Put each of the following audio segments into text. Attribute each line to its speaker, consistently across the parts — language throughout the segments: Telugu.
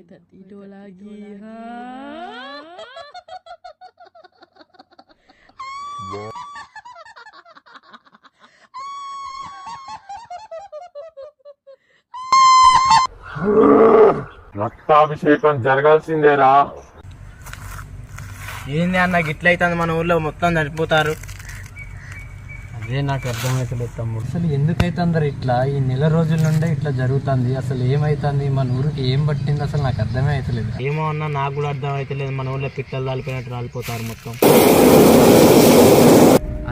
Speaker 1: Tidur lagi. Ha.
Speaker 2: రక్తాభిషేకం జరగాల్సిందేరా.
Speaker 3: ఏంది అన్న గిట్లయితుంది మన ఊర్లో? మొత్తం చనిపోతారు.
Speaker 4: అదే నాకు అర్థమవుతలేదు తమ్ముడు. అసలు ఎందుకైతే అందరు ఇట్లా ఈ నెల రోజుల నుండే ఇట్లా జరుగుతుంది? అసలు ఏమైతుంది? మన ఊరికి ఏం పట్టింది? అసలు నాకు అర్థమే అవుతలేదు
Speaker 3: ఏమో అన్న నాకు కూడా అర్థం అయితే లేదు మన ఊర్లో పిట్టలు రాలిపోయినట్టు రాలిపోతారు మొత్తం.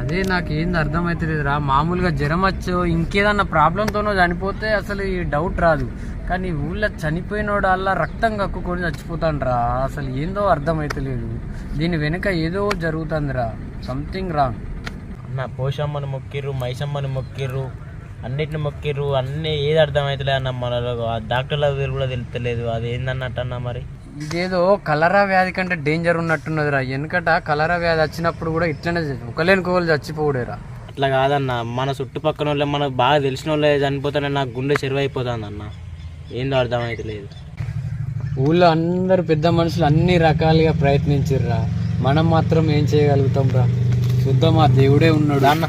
Speaker 4: అదే నాకు ఏంది అర్థమవుతలేదు రా మామూలుగా జ్వరం వచ్చో ఇంకేదన్నా ప్రాబ్లంతోనో చనిపోతే అసలు ఈ డౌట్ రాదు. కానీ ఊళ్ళో చనిపోయినోడు అలా రక్తం కక్కుకొని చచ్చిపోతాను రా అసలు ఏందో అర్థమైతలేదు దీని వెనుక ఏదో జరుగుతుందిరా. సంథింగ్ రాంగ్
Speaker 3: అన్న పోషమ్మని మొక్కిర్రు మైసమ్మని మొక్కిర్రు అన్నిటిని మొక్కిర్రు అన్ని ఏది అర్థమవుతలే అన్న మనలో ఆ డాక్టర్ల పేరు కూడా తెలుస్తలేదు. అది ఏందన్నట్టు అన్న మరి?
Speaker 4: ఇదేదో కలరా వ్యాధి కంటే డేంజర్ ఉన్నట్టున్నది రా వెనకట కలరా వ్యాధి వచ్చినప్పుడు కూడా ఇట్లనే ఒకలేనుకోవాలి చచ్చిపోవుడేరా.
Speaker 3: అట్లా కాదన్న. మన చుట్టుపక్కల వాళ్ళే మనకు బాగా తెలిసిన వాళ్ళే చనిపోతానే నాకు గుండె చెరువు అయిపోతుంది అన్న ఏందో అర్థమవుతలేదు
Speaker 4: ఊళ్ళో అందరు పెద్ద మనుషులు అన్ని రకాలుగా ప్రయత్నించిర్రా. మనం మాత్రం ఏం చేయగలుగుతాం రా చూద్దాం ఆ దేవుడే ఉన్నాడు.
Speaker 3: అన్న.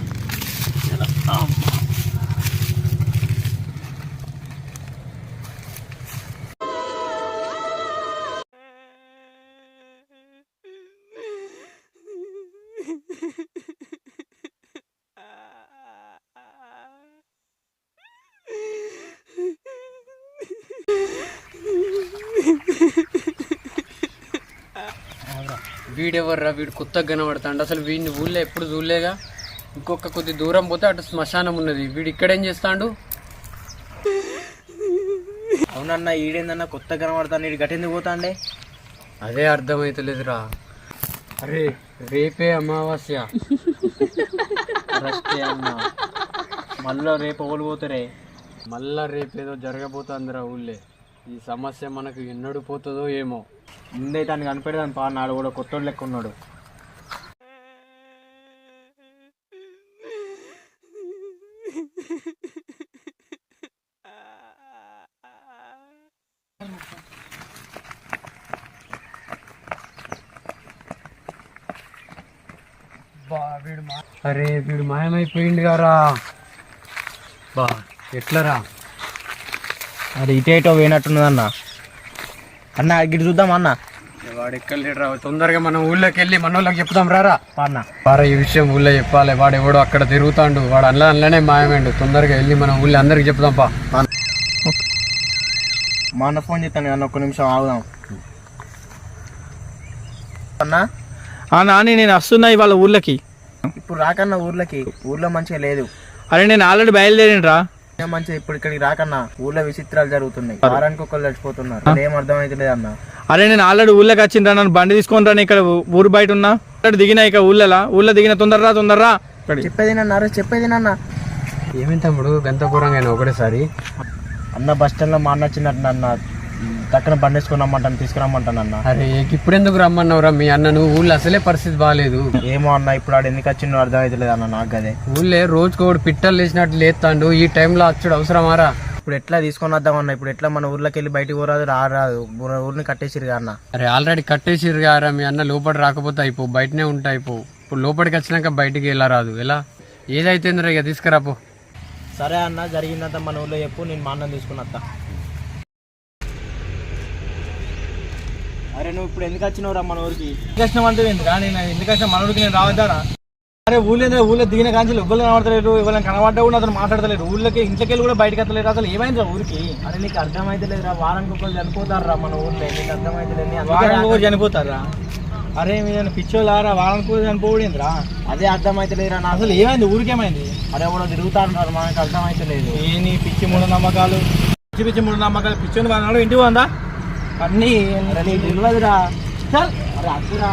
Speaker 4: వీడెవర్రా వీడు కొత్తగా కనబడతాడు. అసలు వీడిని ఊళ్ళో ఎప్పుడు చూడలేగా? ఇంకొక కొద్ది దూరం పోతే అటు శ్మశానం ఉన్నది. వీడు ఇక్కడేం చేస్తాడు?
Speaker 3: అవునన్న ఈడేందన్న కొత్త కనబడతాను ఇటు గట్టెందుకు పోతాండే?
Speaker 4: అదే అర్థమైతలేదురా. అరే రేపే అమావాస్య.
Speaker 3: అన్న. మళ్ళీ రేపు ఓడి పోతారే?
Speaker 4: మళ్ళా రేపేదో జరగబోతుందిరా ఊళ్ళే. ఈ సమస్య మనకు ఎన్నడు పోతుందో ఏమో.
Speaker 3: ముందే దాన్ని కనిపెడదాను పా నాడు కూడా కొత్తోడు లెక్క ఉన్నాడు.
Speaker 4: అరే వీడు మాయమైపోయింది గారా. బా ఎట్లరా?
Speaker 3: అది ఇటేటో పోయినట్టున్నదన్న. అన్న గిట్ చూద్దాం అన్న.
Speaker 4: వాడు ఎక్కడ రా తొందరగా మనం ఊళ్ళోకి వెళ్ళి మన వాళ్ళకి చెప్తాం రారా.
Speaker 3: పా అన్న.
Speaker 4: వారా ఈ విషయం ఊళ్ళో చెప్పాలి వాడు ఎవడో అక్కడ తిరుగుతాండు వాడు అందులో అందులోనే మాయమైండు. తొందరగా వెళ్ళి మనం ఊళ్ళో అందరికి చెప్దాం పా.
Speaker 3: మా అన్న ఫోన్ చేస్తాను అన్న ఒక్క నిమిషం ఆగుదాం. అన్న?
Speaker 5: నాని నేను వస్తున్నా ఇవాళ ఊర్లకి
Speaker 3: ఇప్పుడు రాకన్న ఊర్లోకి ఊర్లో మంచిగా లేదు.
Speaker 5: అరే నేను ఆల్రెడీ బయలుదేరినరా
Speaker 3: ఏం మంచిగా ఇప్పుడు ఇక్కడికి రాకన్నా ఊర్లో విచిత్రాలు జరుగుతున్నాయి. వారానికి ఒకళ్ళు చచ్చిపోతున్నారు. ఏం అర్థమైతలేదు అన్న.
Speaker 5: అరే నేను ఆల్రెడీ ఊర్లోకి వచ్చిండ్రా నన్ను బండి తీసుకొని రా ఇక్కడ ఊరు బయట ఉన్నా. ఇక్కడ దిగినా ఇక ఊళ్ళలా. ఊళ్ళో దిగిన తొందరరా తొందరరా.
Speaker 3: చెప్పేది నన్న చెప్పేది నాన్న
Speaker 4: ఏమైంది తమ్ముడు? గంతపురంగా ఒకటేసారి.
Speaker 3: అన్న బస్ స్టాండ్లో మా అన్న వచ్చినట్టు అన్న దక్కన బండి వేసుకుని రమ్మంటాను తీసుకురమ్మంటాను అన్న.
Speaker 4: అరే ఇప్పుడు ఎందుకు రమ్మన్నావురా? మీ అన్నను ఊళ్ళో అసలే పరిస్థితి బాగాలేదు
Speaker 3: ఏమో అన్న ఇప్పుడు ఆడు ఎందుకు వచ్చిందో అర్థమైతలేదు అన్న నాకు అదే.
Speaker 4: ఊళ్ళే రోజుకి ఒకటి పిట్టలు లేచినట్టు లేస్తాండు ఈ టైంలో వచ్చుడు అవసరమారా?
Speaker 3: ఇప్పుడు ఎట్లా తీసుకొని వద్దాం అన్న ఇప్పుడు ఎట్లా మన ఊర్లోకి వెళ్ళి బయటికి పోరాదు రారాదు. ఊర- ఊరిని కట్టేసిరు అన్న.
Speaker 4: అరే ఆల్రెడీ కట్టేసిరు గారా మీ అన్న లోపల రాకపోతే అయిపో బయటనే ఉంటా అయిపో. ఇప్పుడు లోపలికి వచ్చినాక బయటికి వెళ్ళరాదు ఎలా? ఏదైతే ఇక తీసుకురాపో
Speaker 3: సరే అన్న జరిగిందంతా మన ఊర్లో చెప్పు నేను మా అన్నం తీసుకుని అరే నువ్వు ఇప్పుడు ఎందుకు వచ్చినావురా మన ఊరికి?
Speaker 5: కష్టం అంటే ఎందుకు నేను ఎందుకు కష్టం మనోడికి నేను రావద్దారా? అరే ఊళ్ళో ఊళ్ళో దిగిన కాంచెలు ఎవ్వరు కనబడతలేరు ఎవరైనా కనబడ్డా కూడా అతను మాట్లాడతలేరు. ఊళ్ళకి ఇంట్లోకి వెళ్ళి కూడా బయటకు వస్తలేరు అసలు. ఏమైంది ఊరికి?
Speaker 3: అరే నీకు అర్థమైతలేదురా వారానికి ఒకళ్ళు చనిపోతారురా మన ఊర్లో. నీకు అర్థమైతలేదు నీ అందుకే
Speaker 5: వారానికి చనిపోతారా అరే మీరు పిచ్చోళ్ళారా? వారానికి కూడా చనిపోడిందిరా
Speaker 3: అదే అర్థమైతలేదురా నాకు.
Speaker 5: అసలు ఏమైంది? ఊరికి ఏమైంది?
Speaker 3: అరే ఎవరో తిరుగుతారు మనకు అర్థమైతలేదు.
Speaker 5: ఏని పిచ్చి మూఢ నమ్మకాలు పిచ్చి పిచ్చి మూఢ నమ్మకాలు పిచ్చోని వాళ్ళ ఇంటికి వందా అన్నీ
Speaker 3: తెలియదురా చల్ అరే అద్దురా